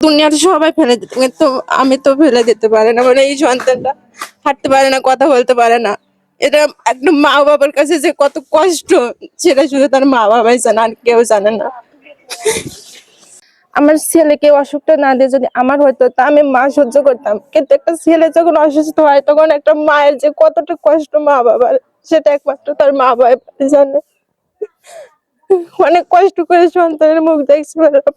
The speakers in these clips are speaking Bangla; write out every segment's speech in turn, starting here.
দুনিয়ার সবাই ফেলে দিতে কিন্তু আমি তো ফেলে দিতে পারে না। মানে এই সন্তানটা হাঁটতে পারে না, কথা বলতে পারে না। এটা একদম মা বাবার কাছে যে কত কষ্ট, সেটা শুধু তার মা বাবাই জানে, আর কেউ জানে না। আমার ছেলেকে অসুখটা না দিয়ে যদি আমার হতো, তা আমি মা সহ্য করতাম। কিন্তু একটা ছেলে যখন অসুস্থ হয়, তখন একটা মায়ের যে কতটা কষ্ট মা বাবার সেটা একমাত্র তার মা বাবা জানে। অনেক কষ্ট করে সন্তানের মুখ দেখছি ম্যাডাম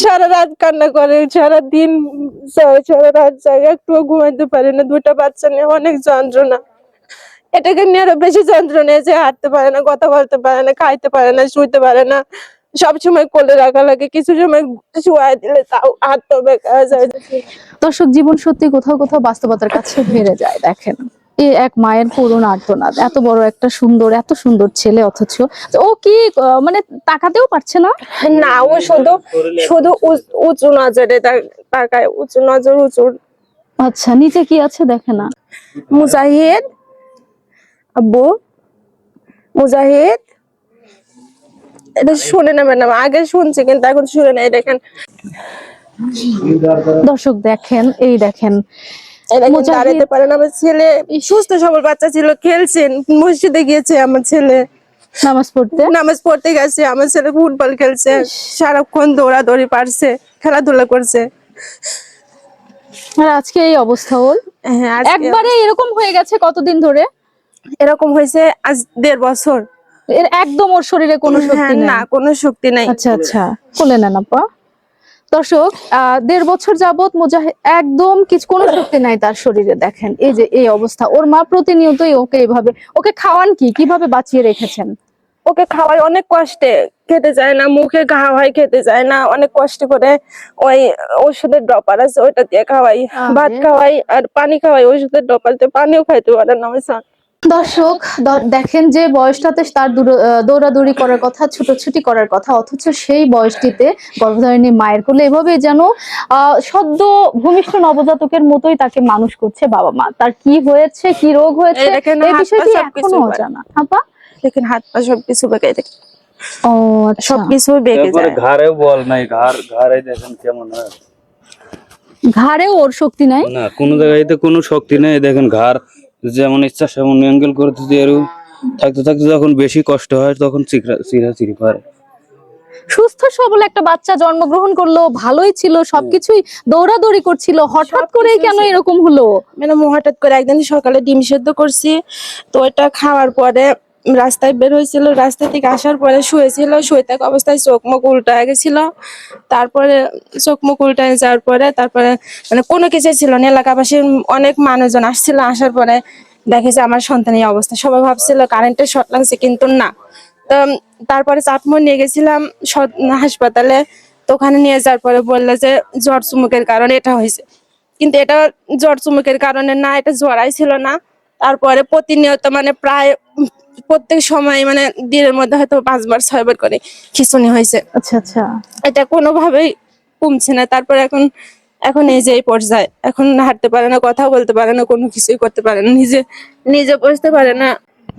সারা রাত কান্না করে সারা দিন সারা রাত যায় একটুও ঘুমাইতে পারে না দুটা বাচ্চা নিয়ে অনেক যন্ত্রণা। এটাকে নিয়ে আরও বেশি যন্ত্রণা যে হাঁটতে পারে না কথা বলতে পারে না খাইতে পারে না শুইতে পারে না। সব সময় কোলে রাখা লাগে কিছু সময় শুয়াই দিলে তাও হাত তো বেকার যায়। দর্শক জীবন সত্যি কোথাও কোথাও বাস্তবতার কাছে হেরে যায় দেখেন। এই এক মায়ের করুণ আর্তনাদ। এত বড় একটা সুন্দর এত সুন্দর ছেলে অথচ। ও কি মানে তাকাতেও পারছে না? না ও শুধু শুধু উঁচু নজরে তাকায় উঁচু নজর উঁচু আচ্ছা নিচে কি আছে দেখে না? মুজাহিদ আব্বু মুজাহিদ। এটা শুনে না ম্যাডাম আগে শুনছি কিন্তু এখন শুনে না এই দেখেন। দর্শক দেখেন এই দেখেন দাঁড়াতে পারে না আমার ছেলে। সুস্থ সবল বাচ্চা ছিল খেলছেন। মসজিদে গিয়েছে আমার ছেলে। নামাজ পড়তে? নামাজ পড়তে গেছে আমার ছেলে ফুটবল খেলছে। সারাক্ষণ দৌড়াদৌড়ি পারছে খেলাধুলা করছে। আর আজকে এই অবস্থা ওর? হ্যাঁ একবারে এরকম হয়ে গেছে কতদিন ধরে? এরকম হয়েছে আজ দেড় বছর। এর একদম ওর শরীরে কোনো হ্যাঁ, শক্তি না কোনো শক্তি নাই। আচ্ছা আচ্ছা। কোলে নেন আপা। দর্শক দেড় বছর যাবত মুজাহিদ একদম কিছু কোনো শক্তি নাই তার শরীরে দেখেন। এই যে এই অবস্থা। ওর মা প্রতিনিয়তই ওকে এইভাবে ওকে খাওয়ান কি? কীভাবে বাঁচিয়ে রেখেছেন? ওকে খাওয়াই অনেক কষ্টে। খেতে যায় না মুখে ঘা হয় খেতে যায় না। অনেক কষ্ট করে ওই ওষুধের ড্রপার আছে ওইটা দিয়ে খাওয়াই। ভাত খাওয়াই আর পানি খাওয়াই ওষুধের ড্রপার দিয়ে পানিও খাইতে পারে না son। দর্শক দেখেন যে বয়সটাতে তার দূর- দৌড়াদৌড়ি করার কথা ছুটোছুটি করার কথা অথচ সেই বয়সটিতে গর্ভধারিণী মায়ের কোলে এভাবে যেন আহ, সদ্য ভূমিষ্ঠ নবজাতকের মতোই তাকে মানুষ করছে বাবা মা। তার কি হয়েছে কি রোগ হয়েছে এই দেখেন হাত পা বিষয়টি এখনও। অজানা। আপা দেখেন হাত পা সবকিছু বেঁকে দেখেন। ও আচ্ছা। সবকিছু বেঁকে যায়। ঘাড়েও বল নাই ঘাড় ঘাড়ে দেখেন কেমন হয়। ঘাড়েও ওর শক্তি নাই? না কোনো জায়গায় কোনো শক্তি নাই দেখেন ঘাড় যেমন ইচ্ছা সেমন অ্যাঙ্গেল করে দিতে দিয়ে থাকতে থাকতে যখন বেশি কষ্ট হয় তখন চিরা চিরি পারে সুস্থ সবল একটা বাচ্চা জন্মগ্রহণ করল ভালোই ছিল সবকিছুই দৌড়াদৌড়ি করছিল। হঠাৎ করে কেন এরকম হলো? মানে হঠাৎ করে একদিন সকালে ডিম সেদ্ধ করছি তো এটা খাওয়ার পরে রাস্তায় বের হয়েছিল, রাস্তা থেকে আসার পরে শুয়েছিল, শুয়ে থাকা অবস্থায় চোখ মুখ উল্টা গেছিল। তারপরে চোখ মুখ উল্টায় যাওয়ার পরে তারপরে মানে কোনো কিছু ছিল না এলাকাবাসীর অনেক মানুষজন আসছিল, আসার পরে দেখেছে আমার সন্তানের অবস্থা। সবাই ভাবছিল কারেন্টের শর্ট লাগছে, কিন্তু না। তো তারপরে চাটমোহর নিয়ে গেছিলাম হাসপাতালে। তো ওখানে নিয়ে যাওয়ার পরে বলল যে জ্বর চুমুকের কারণে এটা হয়েছে। কিন্তু এটা জ্বর চুমুকের কারণে না, এটা জ্বরাই ছিল না। তারপরে প্রতিনিয়ত মানে প্রায় প্রত্যেক সময় মানে দিনের মধ্যে হয়তো পাঁচবার ছয়বার করে খিচুনি হয়েছে। আচ্ছা আচ্ছা। এটা কোনোভাবেই কমছে না। তারপর এখন এখন এই যে এই পর্যায়ে এখন হাঁটতে পারে না কথা বলতে পারে না কোনো কিছুই করতে পারে না নিজে নিজে বসতে পারে না।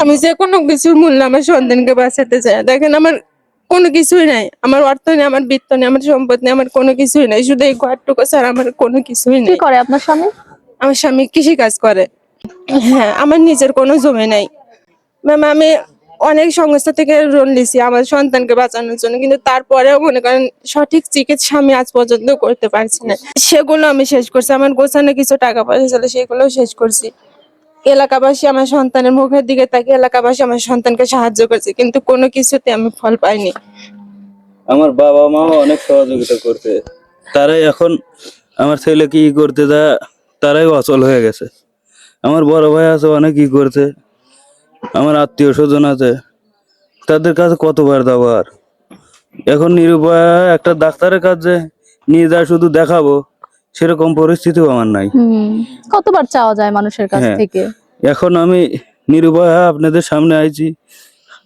আমি যে কোনো কিছুর মূল্য আমার সন্তানকে বাঁচাতে চাই। দেখেন আমার কোনো কিছুই নাই। আমার অর্থ নেই আমার বৃত্ত নেই আমার সম্পদ নেই আমার কোনো কিছুই নাই। শুধু এই ঘরটুকু ছাড়া আমার কোনো কিছুই কি নেই। করে আপনার স্বামী? আমার স্বামী কৃষি কাজ করে। হ্যাঁ আমার নিজের কোনো জমি নাই। ম্যাম আমি অনেক সংস্থা থেকে লোন নিছি আমার সন্তানকে বাঁচানোর জন্য, কিন্তু তারপরেও মনে করেন সঠিক চিকিৎসা আমি আজ পর্যন্ত করতে পারছি না। সেগুলো আমি শেষ করছি, আমার গোছানো কিছু টাকা পয়সা ছিল সেগুলোও শেষ করছি। এলাকাবাসী আমার সন্তানের মুখের দিকে তাকে এলাকাবাসী আমার সন্তানকে সাহায্য করছে, কিন্তু কোনো কিছুতে আমি ফল পাইনি। আমার বাবা মাও অনেক সহযোগিতা করতে তারাই এখন আমার ছেলে কি করতে যা তারাই অচল হয়ে গেছে। আমার বড় ভাই আছে, অনেক কি করতে আমার আত্মীয় স্বজন আছে তাদের কাছে কতবার যাব আর? এখন নিরুপায় একটা ডাক্তারের কাছে নিয়ে যা শুধু দেখাবো সেরকম পরিস্থিতিও আমার নাই। কতবার চাওয়া যায় মানুষের কাছ হ্যাঁ। থেকে? এখন আমি নিরুপায় আপনাদের সামনে আইছি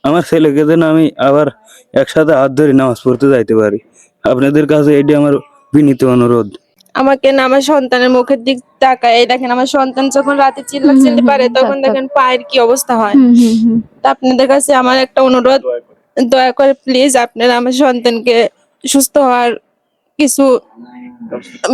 আমার ছেলেকে যেন আমি আবার একসাথে হাত ধরে নামাজ পড়তে যাইতে পারি। আপনাদের কাছে এটি আমার বিনীত অনুরোধ। আমাকে না আমার সন্তানের মুখের দিক তাকায়। এই দেখেন আমার সন্তান যখন রাতে চিল্লা চিল্লি পারে তখন দেখেন পায়ের কি অবস্থা হয়। হুম হুম হুম। তা আপনাদের কাছে আমার একটা অনুরোধ দয়া করে। প্লিজ আপনারা আমার সন্তানকে সুস্থ হওয়ার কিছু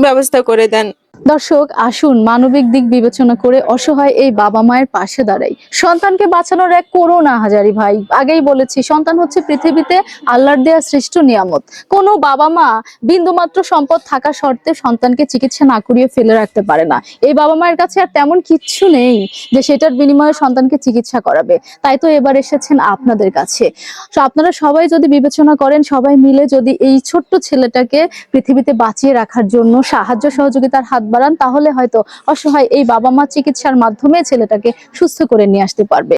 ব্যবস্থা করে দেন। দর্শক, আসুন মানবিক দিক বিবেচনা করে অসহায় এই বাবা মায়ের পাশে দাঁড়াই। সন্তানকে বাঁচানোর এক করোনা হাজারি ভাই। আগেই বলেছি, সন্তান হচ্ছে পৃথিবীতে আল্লাহর দেয়া শ্রেষ্ঠ নিয়ামত। কোনো বাবা মা বিন্দুমাত্র সম্পদ থাকা সত্ত্বে সন্তানকে চিকিৎসা না করিয়ে ফেলে রাখতে পারে না। এই বাবা মায়ের কাছে আর তেমন কিচ্ছু নেই যে সেটার বিনিময়ে সন্তানকে চিকিৎসা করাবে। তাই তো এবার এসেছেন আপনাদের কাছে। তো আপনারা সবাই যদি বিবেচনা করেন, সবাই মিলে যদি এই ছোট্ট ছেলেটাকে পৃথিবীতে বাঁচিয়ে রাখার জন্য সাহায্য সহযোগিতার হাত বাড়ান, তাহলে হয়তো অসহায় এই বাবা মা চিকিৎসার মাধ্যমে ছেলেটাকে সুস্থ করে নিয়ে আসতে পারবে।